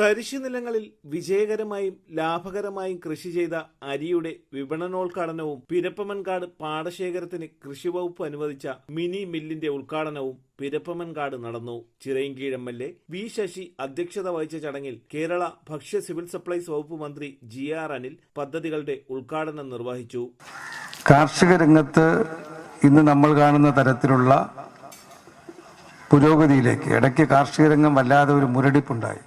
തരിശു നിലങ്ങളിൽ വിജയകരമായും ലാഭകരമായും കൃഷി ചെയ്ത അരിയുടെ വിപണനോദ്ഘാടനവും പിരപ്പമൻകാട് പാടശേഖരത്തിന് കൃഷിവകുപ്പ് അനുവദിച്ച മിനി മില്ലിന്റെ ഉദ്ഘാടനവും പിരപ്പമൻകാട് നടന്നു. Chirayinkeezhu M L A V Sasi അധ്യക്ഷത വഹിച്ച ചടങ്ങിൽ കേരള ഭക്ഷ്യ സിവിൽ സപ്ലൈസ് വകുപ്പ് മന്ത്രി ജി ആർ അനിൽ പദ്ധതികളുടെ ഉദ്ഘാടനം നിർവഹിച്ചു. കാർഷിക രംഗത്ത് ഇന്ന് നമ്മൾ കാണുന്ന തരത്തിലുള്ള പുരോഗതിയിലേക്ക് ഇടയ്ക്ക് കാർഷിക രംഗം വല്ലാതെ ഒരു മുരടിപ്പുണ്ടായി.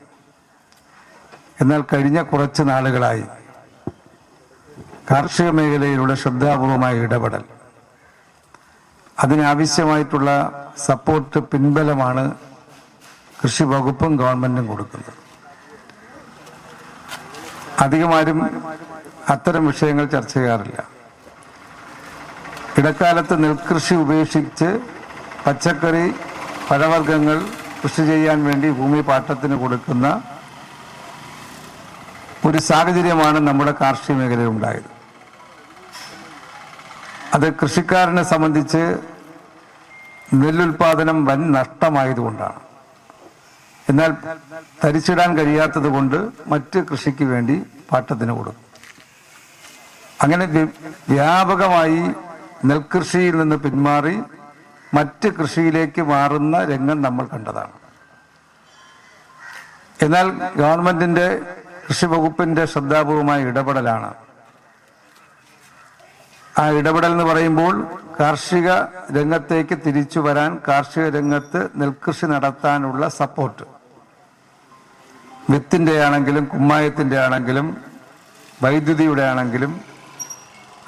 എന്നാൽ കഴിഞ്ഞ കുറച്ച് നാളുകളായി കാർഷിക മേഖലയിലുള്ള ശ്രദ്ധാപൂർവമായ ഇടപെടൽ. അതിനാവശ്യമായിട്ടുള്ള സപ്പോർട്ട് പിൻബലമാണ് കൃഷി വകുപ്പും ഗവൺമെന്റും കൊടുക്കുന്നത്. അധികമാരും അത്തരം വിഷയങ്ങൾ ചർച്ച ചെയ്യാറില്ല. ഇടക്കാലത്ത് നെൽകൃഷി ഉപേക്ഷിച്ച് പച്ചക്കറി പഴവർഗങ്ങൾ കൃഷി ചെയ്യാൻ വേണ്ടി ഭൂമി പാട്ടത്തിന് കൊടുക്കുന്ന ഒരു സാഹചര്യമാണ് നമ്മുടെ കാർഷിക മേഖലയിൽ ഉണ്ടായത്. അത് കൃഷിക്കാരനെ സംബന്ധിച്ച് നെല്ലുൽപാദനം വൻ നഷ്ടമായതുകൊണ്ടാണ്. എന്നാൽ തരിച്ചിടാൻ കഴിയാത്തത് കൊണ്ട് മറ്റ് കൃഷിക്ക് വേണ്ടി പാട്ടത്തിന് കൊടുക്കും. അങ്ങനെ വ്യാപകമായി നെൽകൃഷിയിൽ നിന്ന് പിന്മാറി മറ്റ് കൃഷിയിലേക്ക് മാറുന്ന രംഗം നമ്മൾ കണ്ടതാണ്. എന്നാൽ ഗവൺമെന്റിന്റെ കൃഷി വകുപ്പിന്റെ ശ്രദ്ധാപൂർവമായ ഇടപെടലാണ്. ആ ഇടപെടൽ എന്ന് പറയുമ്പോൾ കാർഷിക രംഗത്തേക്ക് തിരിച്ചു വരാൻ കാർഷിക രംഗത്ത് നെൽകൃഷി നടത്താനുള്ള സപ്പോർട്ട്. വിത്തിന്റെ ആണെങ്കിലും കുമ്മായത്തിന്റെ ആണെങ്കിലും വൈദ്യുതിയുടെ ആണെങ്കിലും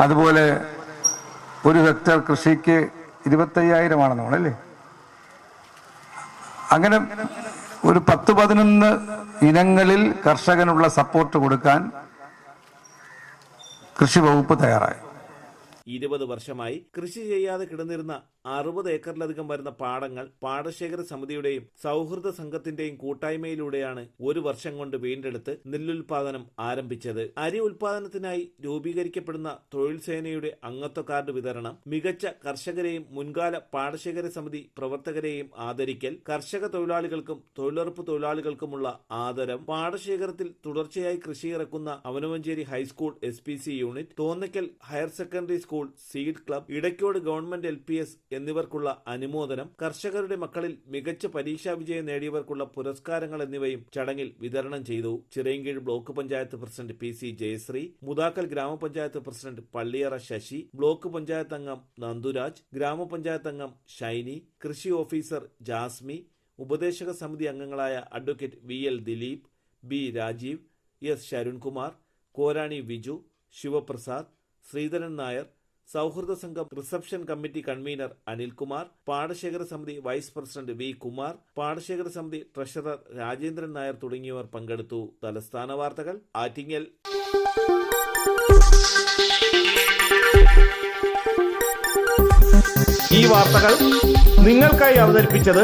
അതുപോലെ ഒരു ഹെക്ടർ കൃഷിക്ക് ഇരുപത്തയ്യായിരമാണെന്ന് തോന്നല്ലേ അങ്ങനെ ഒരു പത്ത് പതിനൊന്ന് ഇനങ്ങളിൽ കർഷകനുള്ള സപ്പോർട്ട് കൊടുക്കാൻ കൃഷി വകുപ്പ് തയ്യാറായി. ഇരുപത് വർഷമായി കൃഷി ചെയ്യാതെ കിടന്നിരുന്ന അറുപത് ഏക്കറിലധികം വരുന്ന പാടങ്ങൾ പാടശേഖര സമിതിയുടെയും സൗഹൃദ സംഘത്തിന്റെയും കൂട്ടായ്മയിലൂടെയാണ് ഒരു വർഷം കൊണ്ട് വീണ്ടെടുത്ത് നെല്ലുൽപാദനം ആരംഭിച്ചത്. അരി ഉൽപാദനത്തിനായി രൂപീകരിക്കപ്പെടുന്ന തൊഴിൽ സേനയുടെ അംഗത്വ കാർഡ് വിതരണം മികച്ച കർഷകരെയും മുൻകാല പാടശേഖര സമിതി പ്രവർത്തകരെയും ആദരിക്കൽ കർഷക തൊഴിലാളികൾക്കും തൊഴിലുറപ്പ് തൊഴിലാളികൾക്കുമുള്ള ആദരം പാടശേഖരത്തിൽ തുടർച്ചയായി കൃഷി ഇറക്കുന്ന Avanavanchery high school S unit Thonnakkal higher secondary school seed club Idaykode government L എന്നിവർക്കുള്ള അനുമോദനം കർഷകരുടെ മക്കളിൽ മികച്ച പരീക്ഷാ വിജയം നേടിയവർക്കുള്ള പുരസ്കാരങ്ങൾ എന്നിവയും ചടങ്ങിൽ വിതരണം ചെയ്തു. Chirayinkeezhu block panchayat president P C Jayasree Mudakkal grama panchayat president Palliyara Sasi block panchayat അംഗം നന്ദുരാജ് ഗ്രാമപഞ്ചായത്ത് അംഗം ഷൈനി കൃഷി ഓഫീസർ ജാസ്മി ഉപദേശക സമിതി അംഗങ്ങളായ advocate V L Dileep B Rajeev S Sharunkumar Korani Viju Sivaprasad Sreedharan Nair സൗഹൃദ സംഘം റിസപ്ഷൻ കമ്മിറ്റി കൺവീനർ അനിൽകുമാർ പാടശേഖര സമിതി വൈസ് പ്രസിഡന്റ് വി കുമാർ പാടശേഖര സമിതി ട്രഷറർ രാജേന്ദ്രൻ നായർ തുടങ്ങിയവർ പങ്കെടുത്തു. തലസ്ഥാന വാർത്തകൾ ആറ്റിങ്ങൽ. ഈ വാർത്തകൾ നിങ്ങൾക്കായി അവതരിപ്പിച്ചത്